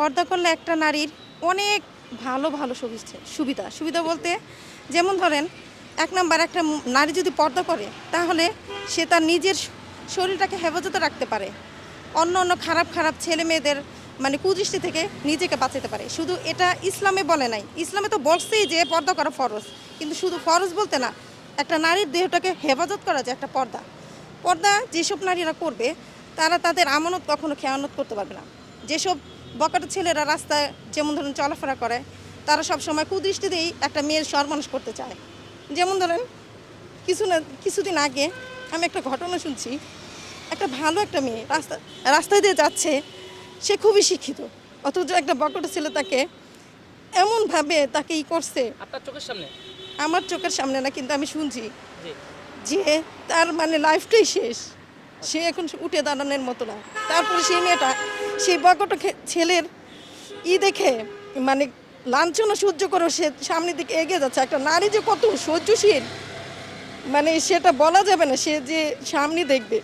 পর্দা করলে একটা নারীর অনেক ভালো ভালো সুবিধা সুবিধা। সুবিধা বলতে যেমন ধরেন, এক নাম্বার একটা নারী যদি পর্দা করে, তাহলে সে তার নিজের শরীরটাকে হেফাজতে রাখতে পারে। অন্য অন্য খারাপ খারাপ ছেলে মেয়েদের মানে কুদৃষ্টি থেকে নিজেকে বাঁচাতে পারে। শুধু এটা ইসলামে বলে নাই। ইসলামে তো বলছেই যে পর্দা করা ফরজ। কিন্তু শুধু ফরজ বলতে না, একটা নারীর দেহটাকে হেফাজত করা যায় একটা পর্দা। পর্দা যেসব নারীরা করবে, তারা তাদের আমানত কখনো খেয়ানত করতে পারবে না। যেসব বকাটা ছেলেরা রাস্তায় যেমন ধরুন চলাফেরা করে তারা সব সময় কুদৃষ্টিতেই একটা মেয়ের সর্বনাশ করতে চায়। যেমন ধরেন কিছু না কিছুদিন আগে আমি একটা ঘটনা শুনছি একটা ভালো একটা মেয়ে রাস্তা রাস্তায় দিয়ে যাচ্ছে সে খুবই শিক্ষিত অথচ একটা বকটা ছেলে তাকে এমনভাবে তাকে ই করছে। আপনার চোখের সামনে? আমার চোখের সামনে না কিন্তু আমি শুনছি যে তার মানে লাইফটাই শেষ। সে এখন উঠে দাঁড়ানোর মতো না। তারপরে সেই মেয়েটা, সেই বকট ছেলের ই দেখে মানে লাঞ্ছনা সহ্য করে সে সামনের দিকে এগিয়ে যাচ্ছে। একটা নারী যে কত সহ্যশীল মানে সেটা বলা যাবে না, সে যে সামনে দেখবে।